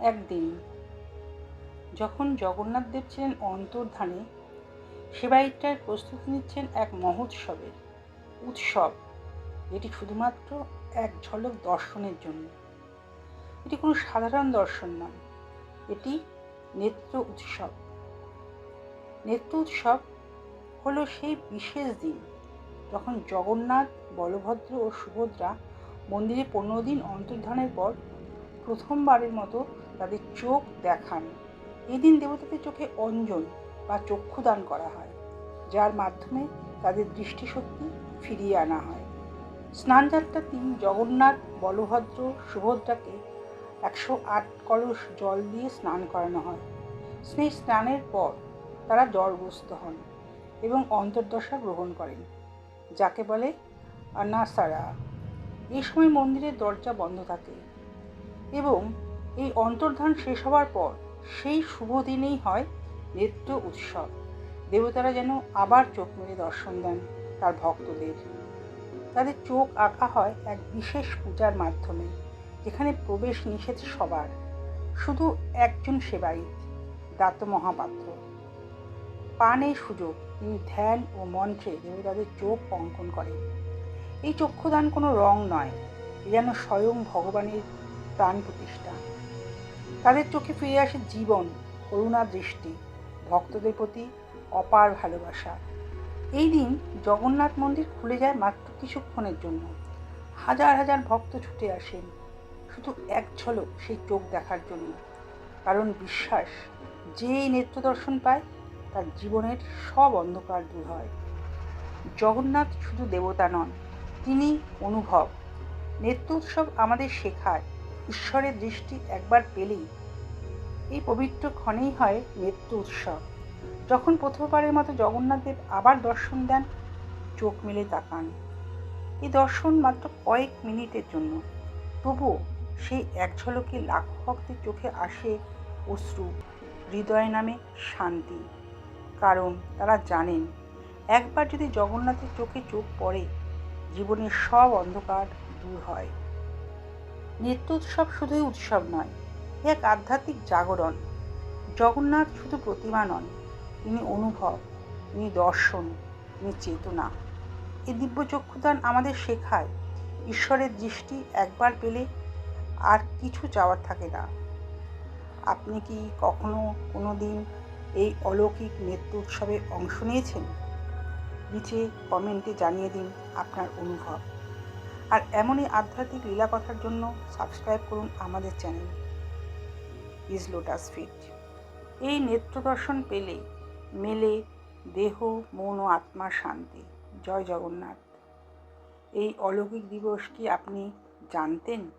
একদিন যখন জগন্নাথ দেব ছিলেন অন্তর্ধানে সেবায়িতরায় প্রস্তুতি নিচ্ছেন এক মহোৎসবের উৎসব এটি শুধুমাত্র এক ঝলক দর্শনের জন্য। এটি কোনো সাধারণ দর্শন নয়, এটি নেত্র উৎসব। নেত্র উৎসব হলো সেই বিশেষ দিন যখন জগন্নাথ, বলভদ্র ও সুভদ্রা মন্দিরে পনেরো দিন অন্তর্ধানের পর প্রথমবারের মতো তাদের চোখ দেখান। এদিন দেবতাদের চোখে অঞ্জন বা চক্ষুদান করা হয়, যার মাধ্যমে তাদের দৃষ্টিশক্তি ফিরিয়ে আনা হয়। স্নানযাত্রার দিন জগন্নাথ, বলভদ্র, সুভদ্রাকে একশো আট কলস জল দিয়ে স্নান করানো হয়। সেই স্নানের পর তারা জ্বরগ্রস্ত হন এবং অন্তর্দশা গ্রহণ করেন, যাকে বলে আনাসারা এই সময় মন্দিরের দরজা বন্ধ থাকে এবং এই অন্তর্ধান শেষ হওয়ার পর সেই শুভ দিনেই হয় নেত্র উৎসব। দেবতারা যেন আবার চোখ মেলে দর্শন দেন তার ভক্তদের। তাদের চোখ আঁকা হয় এক বিশেষ পূজার মাধ্যমে, যেখানে প্রবেশ নিষেধ সবার। শুধু একজন সেবায়িত দাত মহাপাত্র। পান এই সুযোগ, তিনি ধ্যান ও মন্ত্রে দেবতাদের চোখ অঙ্কন করেন। এই চক্ষুদান কোনো রং নয়, এ যেন স্বয়ং ভগবানের প্রাণ প্রতিষ্ঠা। তাদের চোখে ফিরে আসে জীবন, করুণা দৃষ্টি, ভক্তদের প্রতি অপার ভালোবাসা। এই দিন জগন্নাথ মন্দির খুলে যায় মাত্র কিছুক্ষণের জন্য। হাজার হাজার ভক্ত ছুটে আসেন, শুধু এক ঝলক সেই চোখ দেখার জন্য। কারণ বিশ্বাস, যেই নেত্র দর্শন পায়, তার জীবনের সব অন্ধকার দূর হয়। জগন্নাথ শুধু দেবতা নন তিনি অনুভব। নেত্র উৎসব আমাদের শেখায়, ঈশ্বরের দৃষ্টি একবার পেলেই। এই পবিত্র ক্ষণেই হয় নেত্র উৎসব যখন প্রথমবারের মতো জগন্নাথদেব আবার দর্শন দেন, চোখ মেলে তাকান। এই দর্শন মাত্র কয়েক মিনিটের জন্য। তবুও সেই এক ঝলকে লাখ ভক্তের চোখে আসে অশ্রু, হৃদয় নামে শান্তি। কারণ তারা জানেন, একবার যদি জগন্নাথের চোখে চোখ পড়ে জীবনের সব অন্ধকার দূর হয়। নৃত্য উৎসব শুধুই উৎসব নয় এক আধ্যাত্মিক জাগরণ। জগন্নাথ শুধু প্রতিমা নন, তিনি অনুভব, তিনি দর্শন, তিনি চেতনা। এই দিব্য চক্ষুদান আমাদের শেখায়, ঈশ্বরের দৃষ্টি একবার পেলে আর কিছু চাওয়ার থাকে না। আপনি কি কখনো কোনো দিন এই অলৌকিক নৃত্য উৎসবে অংশ নিয়েছেন? নিচে কমেন্টে জানিয়ে দিন আপনার অনুভব। আর এমনই আধ্যাত্মিক লীলা কথার জন্য সাবস্ক্রাইব করুন আমাদের চ্যানেল ইজ লোটাস ফিট। এই নেত্র দর্শন পেলে মেলে দেহ, মন ও আত্মার শান্তি। জয় জগন্নাথ। এই অলৌকিক দিবস কি আপনি জানতেন?